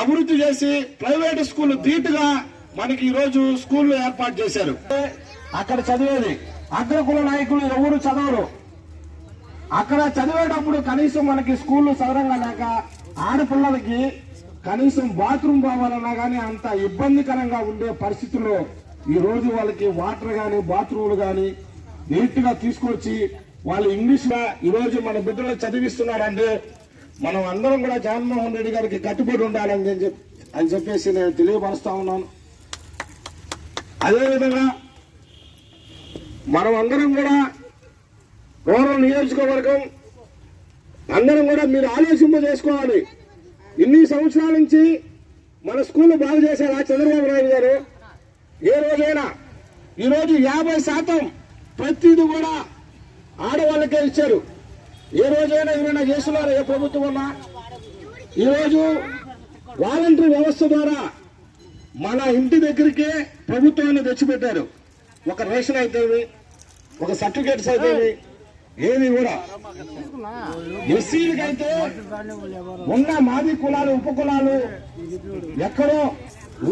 అభివృద్ధి చేసి private school ధీటుగా మనకి ఈ రోజు స్కూళ్ళు ఏర్పాటు చేశారు. అక్కడ చదివేది అగ్రకుల నాయకులు ఎవరు చదవరు. అక్కడ చదివేటప్పుడు కనీసం మనకి స్కూళ్ళు సదరంగా లేక ఆడపిల్లలకి కనీసం బాత్రూమ్ పోవాలన్నా కానీ అంత ఇబ్బందికరంగా ఉండే పరిస్థితుల్లో ఈ రోజు వాళ్ళకి వాటర్ కానీ బాత్రూమ్లు కానీ నీట్గా తీసుకొచ్చి వాళ్ళు ఇంగ్లీష్లో ఈ రోజు మన బిడ్డలు చదివిస్తున్నారంటే మనం అందరం కూడా జగన్మోహన్ రెడ్డి గారికి కట్టుబడి ఉండాలని చెప్పి అని చెప్పేసి నేను తెలియపరుస్తా ఉన్నాను. అదేవిధంగా మనం అందరం కూడా గౌరవ నియోజకవర్గం అందరం కూడా మీరు ఆలోచింప చేసుకోవాలి. ఇన్ని సంవత్సరాల నుంచి మన స్కూల్ బాగు చేశారా చంద్రబాబు నాయుడు గారు? ఏ రోజైనా. ఈరోజు యాభై శాతం ప్రతిది కూడా ఆడవాళ్ళకే ఇచ్చారు. ఏ రోజైనా ఎవరైనా చేస్తున్నారా ఏ ప్రభుత్వం వల్ల ఈరోజు వాలంటరీ వ్యవస్థ ద్వారా మన ఇంటి దగ్గరికే ప్రభుత్వాన్ని తెచ్చిపెట్టారు. ఒక రేషన్ అయితేవి ఒక సర్టిఫికేట్స్ అయితేవి ఏది కూడా. ఎస్సీలకైతే ఉన్న మాది కులాలు ఉప కులాలు ఎక్కడో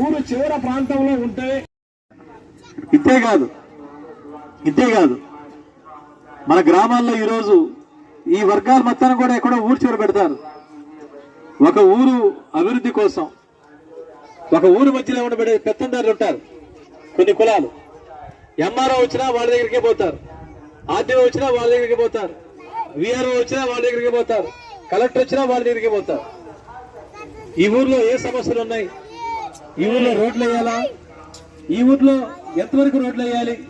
ఊరు చివర ప్రాంతంలో ఉంటే ఇంతే కాదు. ఇంతే కాదు. మన గ్రామాల్లో ఈరోజు ఈ వర్గాల మొత్తాన్ని కూడా ఎక్కడో ఊరు చివర పెడతారు. ఒక ఊరు అభివృద్ధి కోసం. ఒక ఊరు మధ్యలో ఉండబడే పెత్తందారులు ఉంటారు. కొన్ని కులాలు. ఎంఆర్ఓ వచ్చినా వాళ్ళ దగ్గరికే పోతారు. ఆర్డీఓ వచ్చినా వాళ్ళ దగ్గరికి పోతారు. విఆర్ఓ వచ్చినా వాళ్ళ దగ్గరికి పోతారు. కలెక్టర్ వచ్చినా వాళ్ళ దగ్గరికి పోతారు. ఈ ఊర్లో ఏ సమస్యలు ఉన్నాయి? ఈ ఊర్లో రోడ్లు వేయాలా? ఈ ఊర్లో ఎంతవరకు రోడ్లు వేయాలి?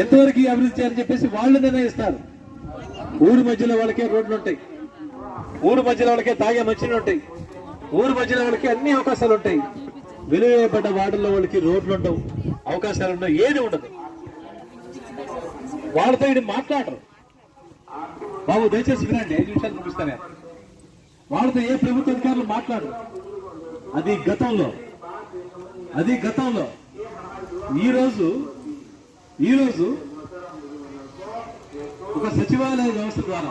ఎంతవరకు అభివృద్ధి చేయాలని చెప్పేసి వాళ్ళు నిర్ణయిస్తారు. ఊరు మధ్యలో వాళ్ళకే రోడ్లు ఉంటాయి. ఊరు మధ్యలో వాళ్ళకే తాగే మంచినీళ్ళు ఉంటాయి. ఊరు మధ్యలో వాళ్ళకి అన్ని అవకాశాలు ఉంటాయి. విలువేయబడ్డ వార్డుల్లో వాళ్ళకి రోడ్లు ఉండవు అవకాశాలు ఉండవు ఏది ఉండదు. వాళ్ళతో ఇది మాట్లాడరు. బాబు దయచేసి వినండి ఐదు నిమిషాలు ముగిస్తానే. వాళ్ళతో ఏ ప్రభుత్వ అధికారులు మాట్లాడరు. అది గతంలో. అది గతంలో. ఈరోజు ఈరోజు ఒక సచివాలయ వ్యవస్థ ద్వారా.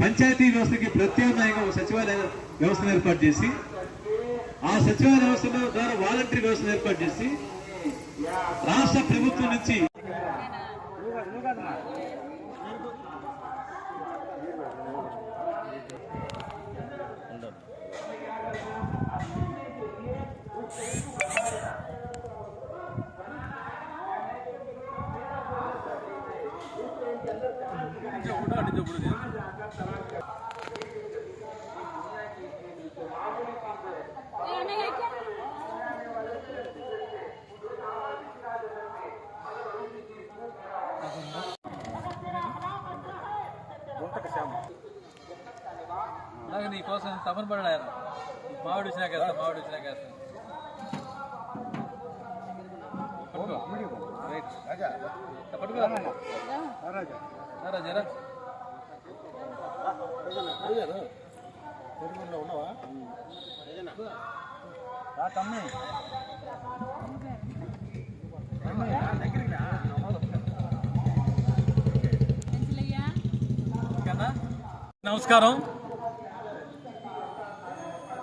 పంచాయతీ వ్యవస్థకి ప్రత్యామ్నాయంగా ఒక సచివాలయ వ్యవస్థను ఏర్పాటు చేసి ఆ సచివాలయ వ్యవస్థ ద్వారా వాలంటరీ వ్యవస్థను ఏర్పాటు చేసి రాష్ట్ర ప్రభుత్వం నుంచి అలాగే నీ కోసం తపన పడాడు మామిడి వచ్చినాక వేస్తా మామిడి వచ్చినాక వేస్తా పట్టుకో రైట్ పట్టుకో నమస్కారం.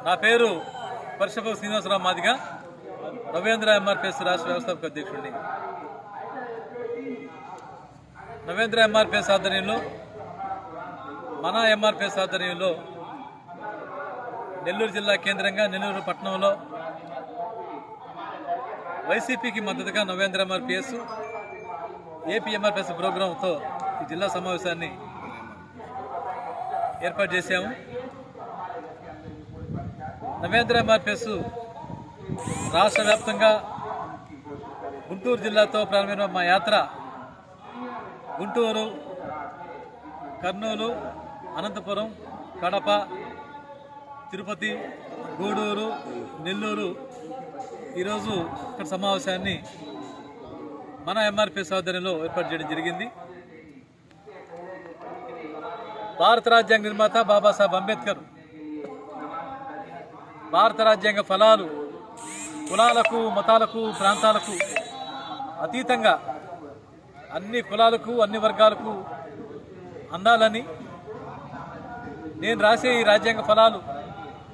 నా పేరు పరిషభ శ్రీనివాసరావు మాదిగా. నవేంద్ర ఎంఆర్పిఎస్ రాష్ట్ర వ్యవస్థాపక అధ్యక్షుడిని. నవేంద్ర ఎంఆర్పిఎస్ ఆధ్వర్యంలో మన ఎంఆర్పిఎస్ ఆధ్వర్యంలో నెల్లూరు జిల్లా కేంద్రంగా నెల్లూరు పట్టణంలో వైసీపీకి మద్దతుగా నవేంద్ర ఎంఆర్పిఎస్ ఏపీ ఎంఆర్పిఎస్ ప్రోగ్రాంతో ఈ జిల్లా సమావేశాన్ని ఏర్పాటు చేశాము. నవేంద్ర ఎంఆర్పిఎస్ రాష్ట్ర వ్యాప్తంగా గుంటూరు జిల్లాతో ప్రారంభమైన మా యాత్ర గుంటూరు కర్నూలు అనంతపురం కడప తిరుపతి గూడూరు నెల్లూరు ఈరోజు ఇక్కడ సమావేశాన్ని మన ఎంఆర్పిఎస్ ఆధ్వర్యంలో ఏర్పాటు చేయడం జరిగింది. భారత రాజ్యాంగ నిర్మాత బాబాసాహెబ్ అంబేద్కర్ భారత రాజ్యాంగ ఫలాలు కులాలకు మతాలకు ప్రాంతాలకు అతీతంగా అన్ని కులాలకు అన్ని వర్గాలకు అందాలని నేను రాసే ఈ రాజ్యాంగ ఫలాలు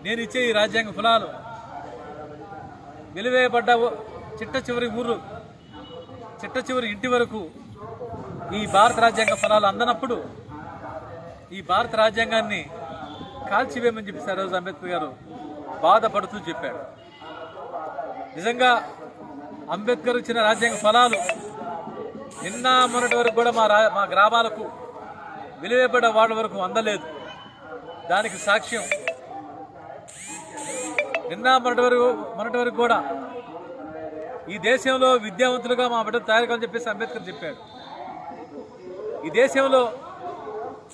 నేను ఇచ్చే ఈ రాజ్యాంగ ఫలాలు వెలివేయబడ్డ చిట్ట చివరి ఊరు చిట్ట చివరి ఇంటి వరకు ఈ భారత రాజ్యాంగ ఫలాలు అందనప్పుడు ఈ భారత రాజ్యాంగాన్ని కాల్చివేయమని చెప్పి సరోజ అంబేద్కర్ గారు బాధపడుతూ చెప్పాడు. నిజంగా అంబేద్కర్ ఇచ్చిన రాజ్యాంగ ఫలాలు నిన్న మొన్నటి వరకు కూడా మా రా మా గ్రామాలకు విలువబడ్డ వాళ్ళ వరకు అందలేదు. దానికి సాక్ష్యం. నిన్న మొన్నటి వరకు మొన్నటి వరకు కూడా ఈ దేశంలో విద్యావంతులుగా మా బిడ్డలు తయారు కావాలని చెప్పేసి అంబేద్కర్ చెప్పాడు. ఈ దేశంలో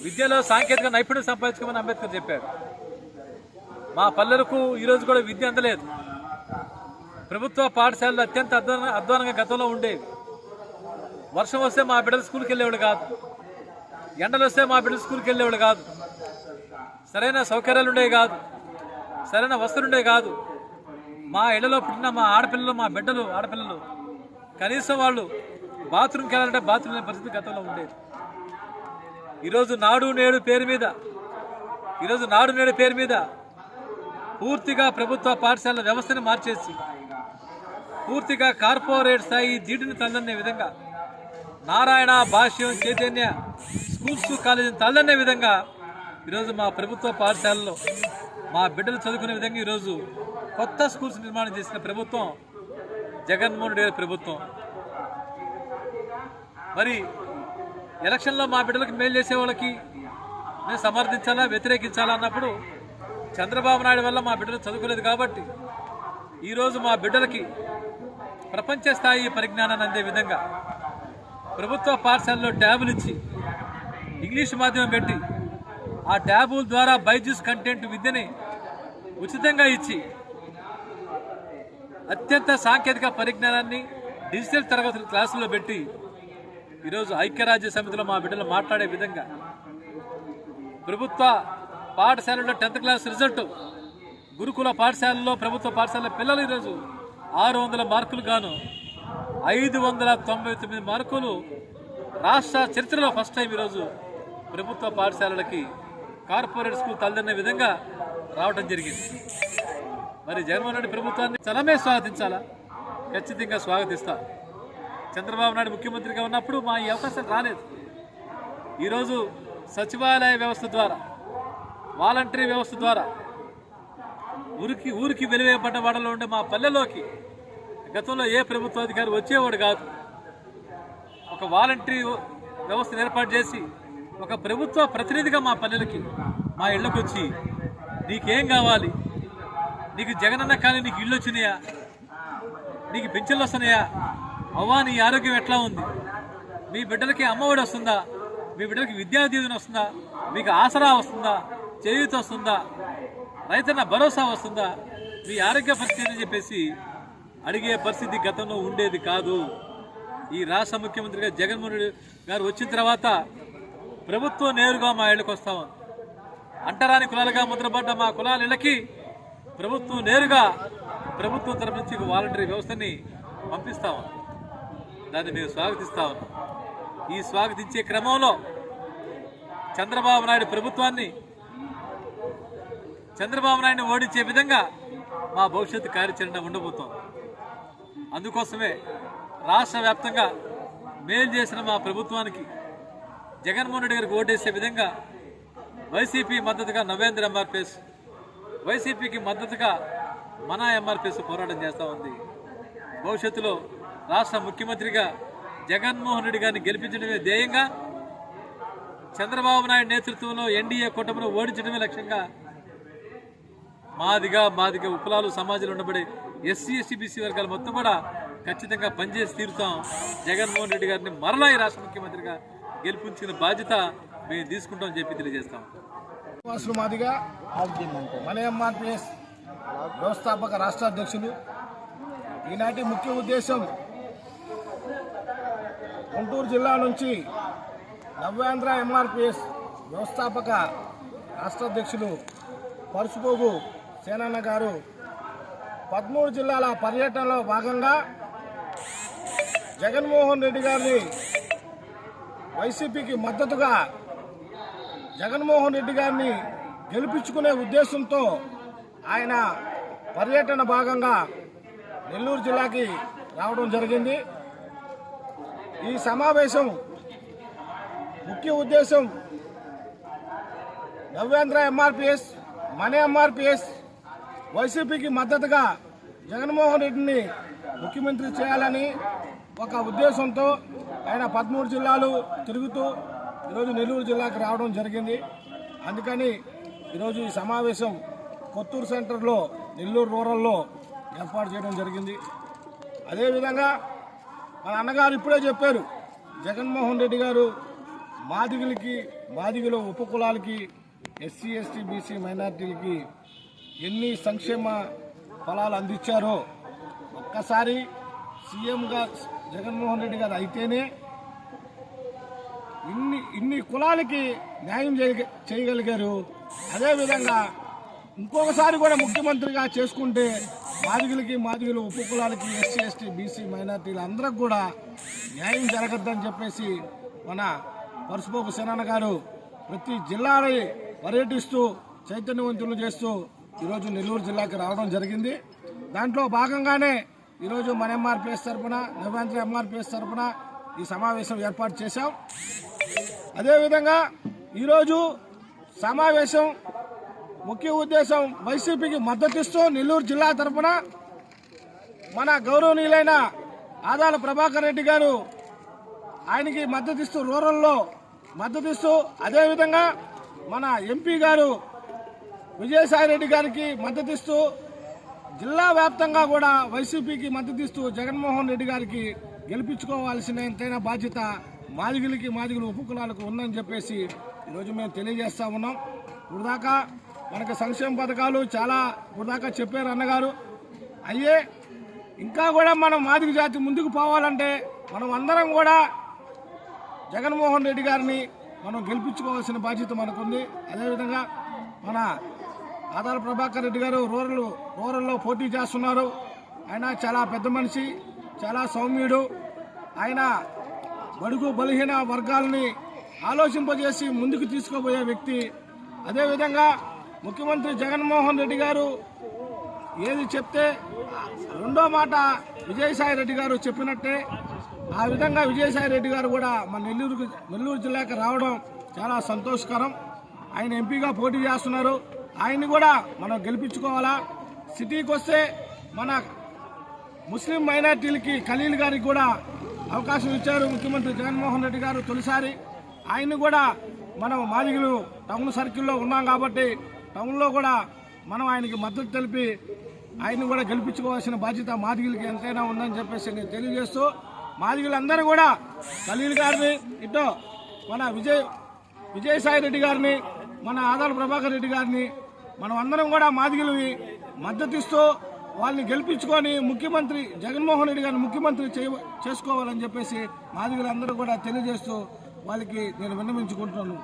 విద్యలో సాంకేతిక నైపుణ్యం సంపాదించుకోమని అంబేద్కర్ చెప్పారు మా పల్లెలకు ఈరోజు కూడా విద్య అందలేదు. ప్రభుత్వ పాఠశాలలు అత్యంత అధ్వాన అధ్వానంగా గతంలో ఉండేవి. వర్షం వస్తే మా బిడ్డలు స్కూల్కి వెళ్ళేవాడు కాదు. ఎండలు వస్తే మా బిడ్డలు స్కూల్కి వెళ్ళేవాడు కాదు. సరైన సౌకర్యాలు ఉండేవి కాదు. సరైన వసతులు ఉండేవి కాదు. మా ఇళ్ళలో పుట్టిన మా ఆడపిల్లలు మా బిడ్డలు ఆడపిల్లలు కనీసం వాళ్ళు బాత్రూమ్కి వెళ్ళాలంటే బాత్రూమ్ లేని పరిస్థితి గతంలో ఉండేది. ఈరోజు నాడు నేడు పేరు మీద ఈరోజు నాడు నేడు పేరు మీద పూర్తిగా ప్రభుత్వ పాఠశాల వ్యవస్థను మార్చేసి పూర్తిగా కార్పొరేట్ స్థాయి దీటుని తల్లనే విధంగా నారాయణ భాష్యం చైతన్య స్కూల్స్ కాలేజీని తల్లనే విధంగా ఈరోజు మా ప్రభుత్వ పాఠశాలలో మా బిడ్డలు చదువుకునే విధంగా ఈరోజు కొత్త స్కూల్స్ నిర్మాణం చేసిన ప్రభుత్వం జగన్మోహన్ రెడ్డి గారి ప్రభుత్వం. మరి ఎలక్షన్లో మా బిడ్డలకు మేలు చేసే వాళ్ళకి మేము సమర్థించాలా వ్యతిరేకించాలా అన్నప్పుడు చంద్రబాబు నాయుడు వల్ల మా బిడ్డలు చదువుకోలేదు కాబట్టి ఈరోజు మా బిడ్డలకి ప్రపంచ స్థాయి పరిజ్ఞానాన్ని అందే విధంగా ప్రభుత్వ పాఠశాలలో ట్యాబులు ఇచ్చి ఇంగ్లీష్ మాధ్యమం పెట్టి ఆ ట్యాబుల ద్వారా బైజూస్ కంటెంట్ విద్యని ఉచితంగా ఇచ్చి అత్యంత సాంకేతిక పరిజ్ఞానాన్ని డిజిటల్ తరగతులు క్లాసుల్లో పెట్టి ఈరోజు ఐక్యరాజ్య సమితిలో మా బిడ్డలు మాట్లాడే విధంగా ప్రభుత్వ పాఠశాలలో టెన్త్ క్లాస్ రిజల్ట్ గురుకుల పాఠశాలలో ప్రభుత్వ పాఠశాల పిల్లలు ఈరోజు ఆరు వందల మార్కులు గాను ఐదు వందల తొంభై తొమ్మిది మార్కులు రాష్ట్ర చరిత్రలో ఫస్ట్ టైం ఈరోజు ప్రభుత్వ పాఠశాలలకి కార్పొరేట్ స్కూల్ తలదన్న విధంగా రావడం జరిగింది. మరి జగన్మోహన్ రెడ్డి ప్రభుత్వాన్ని చలమే స్వాగతించాలా? ఖచ్చితంగా స్వాగతిస్తా. చంద్రబాబు నాయుడు ముఖ్యమంత్రిగా ఉన్నప్పుడు మా ఈ అవకాశం రాలేదు. ఈరోజు సచివాలయ వ్యవస్థ ద్వారా వాలంటరీ వ్యవస్థ ద్వారా ఊరికి ఊరికి వెలివేయబడ్డ వాడలో ఉండే మా పల్లెలోకి గతంలో ఏ ప్రభుత్వాధికారి వచ్చేవాడు కాదు. ఒక వాలంటరీ వ్యవస్థను ఏర్పాటు చేసి ఒక ప్రభుత్వ ప్రతినిధిగా మా పల్లెలకి మా ఇళ్ళకి వచ్చి నీకేం కావాలి? నీకు జగనన్న కానీ నీకు ఇళ్ళు వచ్చినాయా? నీకు పింఛన్లు వస్తున్నాయా? అవ్వా నీ ఆరోగ్యం ఎట్లా ఉంది? మీ బిడ్డలకి అమ్మఒడి వస్తుందా? మీ బిడ్డలకి విద్యా దీవెన వస్తుందా? మీకు ఆసరా వస్తుందా? చేయూత వస్తుందా? రైతన్న భరోసా వస్తుందా? మీ ఆరోగ్య పరిస్థితి అని చెప్పేసి అడిగే పరిస్థితి గతంలో ఉండేది కాదు. ఈ రాష్ట్ర ముఖ్యమంత్రిగా జగన్మోహన్ రెడ్డి గారు వచ్చిన తర్వాత ప్రభుత్వం నేరుగా మా ఇళ్ళకి వస్తా ఉంది. అంటరాని కులాలుగా ముద్రపడ్డ మా కులాల ఇళ్ళకి ప్రభుత్వం నేరుగా ప్రభుత్వం తరపు నుంచి వాలంటరీ వ్యవస్థని పంపిస్తా ఉంది. దాన్ని మేము స్వాగతిస్తా ఉన్నాం. ఈ స్వాగతించే క్రమంలో చంద్రబాబు నాయుడు ప్రభుత్వాన్ని చంద్రబాబు నాయుడిని ఓడించే విధంగా మా భవిష్యత్తు కార్యాచరణ ఉండబోతోంది. అందుకోసమే రాష్ట్ర వ్యాప్తంగా మేలు చేసిన మా ప్రభుత్వానికి జగన్మోహన్ రెడ్డి గారికి ఓటేసే విధంగా వైసీపీ మద్దతుగా నవేంద్ర ఎంఆర్పిఎస్ వైసీపీకి మద్దతుగా మన ఎంఆర్పిఎస్ పోరాటం చేస్తూ ఉంది. భవిష్యత్తులో రాష్ట్ర ముఖ్యమంత్రిగా జగన్మోహన్ రెడ్డి గారిని గెలిపించడమే ధ్యేయంగా చంద్రబాబు నాయుడు నేతృత్వంలో ఎన్డీఏ కూటమిని ఓడించడమే లక్ష్యంగా మాదిగా మాదిగా ఉపలాలు సమాజంలో ఉండబడే ఎస్సీ ఎస్టీ బీసీ వర్గాలు మొత్తం కూడా ఖచ్చితంగా పనిచేసి తీరుతాం. జగన్మోహన్ రెడ్డి గారిని మరలా ఈ రాష్ట్ర ముఖ్యమంత్రిగా గెలిపించిన బాధ్యత మేము తీసుకుంటామని చెప్పి తెలియజేస్తాం. శ్రీనివాసులు మాదిగా మన ఎంఆర్పిఎస్ వ్యవస్థాపక రాష్ట్ర అధ్యక్షులు. ఈనాటి ముఖ్య ఉద్దేశం గుంటూరు జిల్లా నుంచి నవ్యాంధ్ర ఎంఆర్పిఎస్ వ్యవస్థాపక రాష్ట్ర అధ్యక్షులు పరుసుపోగు సేనన్న గారు పదమూడు జిల్లాల పర్యటనలో భాగంగా జగన్మోహన్ రెడ్డి గారిని వైసీపీకి మద్దతుగా జగన్మోహన్ రెడ్డి గారిని గెలిపించుకునే ఉద్దేశంతో ఆయన పర్యటన భాగంగా నెల్లూరు జిల్లాకి రావడం జరిగింది. ఈ సమావేశం ముఖ్య ఉద్దేశం నవ్యాంధ్ర ఎంఆర్పిఎస్ మన ఎంఆర్పిఎస్ వైసీపీకి మద్దతుగా జగన్మోహన్ రెడ్డిని ముఖ్యమంత్రి చేయాలని ఒక ఉద్దేశంతో ఆయన పదమూడు జిల్లాలు తిరుగుతూ ఈరోజు నెల్లూరు జిల్లాకు రావడం జరిగింది. అందుకని ఈరోజు ఈ సమావేశం కొత్తూరు సెంటర్లో నెల్లూరు రూరల్లో ఏర్పాటు చేయడం జరిగింది. అదేవిధంగా మన అన్నగారు ఇప్పుడే చెప్పారు జగన్మోహన్ రెడ్డి గారు మాదిగలకి మాదిగల ఉపకులాలకి ఎస్సీ ఎస్టీ బీసీ మైనార్టీలకి ఎన్ని సంక్షేమ ఫలాలు అందించారో ఒక్కసారి సీఎంగా జగన్మోహన్ రెడ్డి గారు అయితేనే ఇన్ని ఇన్ని కులాలకి న్యాయం చేయగలిగారు. అదేవిధంగా ఇంకొకసారి కూడా ముఖ్యమంత్రిగా చేసుకుంటే మాదిగులకి మాదిగులు ఉప కులాలకి ఎస్సీ ఎస్టీ బీసీ మైనార్టీలు అందరికి కూడా న్యాయం జరగద్దని చెప్పేసి మన పరుసుపోకు సేనన్న గారు ప్రతి జిల్లాని పర్యటిస్తూ చైతన్యవంతులు చేస్తూ ఈరోజు నెల్లూరు జిల్లాకి రావడం జరిగింది. దాంట్లో భాగంగానే ఈరోజు మన ఎంఆర్పిఎస్ తరఫున నవ్యాంధ్ర ఎంఆర్పిఎస్ తరఫున ఈ సమావేశం ఏర్పాటు చేశాం. అదేవిధంగా ఈరోజు సమావేశం ముఖ్య ఉద్దేశం వైసీపీకి మద్దతిస్తూ నెల్లూరు జిల్లా తరఫున మన గౌరవనీయులైన ఆదాల ప్రభాకర్ రెడ్డి గారు ఆయనకి మద్దతిస్తూ రూరల్లో మద్దతిస్తూ అదేవిధంగా మన ఎంపీ గారు విజయసాయి రెడ్డి గారికి మద్దతిస్తూ జిల్లా వ్యాప్తంగా కూడా వైసీపీకి మద్దతిస్తూ జగన్మోహన్ రెడ్డి గారికి గెలిపించుకోవాల్సిన ఎంతైనా బాధ్యత మాదిగులకి మాదిగులు ఉపకులాలకు ఉందని చెప్పేసి ఈరోజు మేము తెలియజేస్తా ఉన్నాం. ఇప్పుడు దాకా మనకి సంక్షేమ పథకాలు చాలా ఇప్పుడు దాకా చెప్పారు అన్నగారు. అయ్యే ఇంకా కూడా మనం మాదిక జాతి ముందుకు పోవాలంటే మనం అందరం కూడా జగన్మోహన్ రెడ్డి గారిని మనం గెలిపించుకోవాల్సిన బాధ్యత మనకుంది. అదేవిధంగా మన ఆదాల ప్రభాకర్ రెడ్డి గారు రూరల్ రూరల్లో పోటీ చేస్తున్నారు. ఆయన చాలా పెద్ద మనిషి చాలా సౌమ్యుడు. ఆయన బడుగు బలహీన వర్గాలని ఆలోచింపజేసి ముందుకు తీసుకుపోయే వ్యక్తి. అదేవిధంగా ముఖ్యమంత్రి జగన్మోహన్ రెడ్డి గారు ఏది చెప్తే రెండో మాట విజయసాయి రెడ్డి గారు చెప్పినట్టే. ఆ విధంగా విజయసాయి రెడ్డి గారు కూడా మన నెల్లూరు నెల్లూరు జిల్లాకి రావడం చాలా సంతోషకరం. ఆయన ఎంపీగా పోటీ చేస్తున్నారు. ఆయన్ని కూడా మనం గెలిపించుకోవాలా? సిటీకి వస్తే మన ముస్లిం మైనార్టీలకి ఖలీల్ గారికి కూడా అవకాశం ఇచ్చారు ముఖ్యమంత్రి జగన్మోహన్ రెడ్డి గారు తొలిసారి. ఆయన్ని కూడా మనం మాదిగులు టౌన్ సర్కిల్లో ఉన్నాం కాబట్టి టౌన్లో కూడా మనం ఆయనకి మద్దతు తెలిపి ఆయన్ని కూడా గెలిపించుకోవాల్సిన బాధ్యత మాదిగులకి ఎంతైనా ఉందని చెప్పేసి నేను తెలియజేస్తూ మాదిగులందరూ కూడా ఖలీల్ గారిని ఇటో మన విజయ్ విజయసాయి రెడ్డి గారిని మన ఆదాల ప్రభాకర్ రెడ్డి గారిని మనం అందరం కూడా మాదిగిలివి మద్దతిస్తూ వాళ్ళని గెలిపించుకొని ముఖ్యమంత్రి జగన్మోహన్ రెడ్డి గారిని ముఖ్యమంత్రి చేసుకోవాలని చెప్పేసి మాదిగలందరూ కూడా తెలియజేస్తూ వాళ్ళకి నేను విన్నవించుకుంటున్నాను.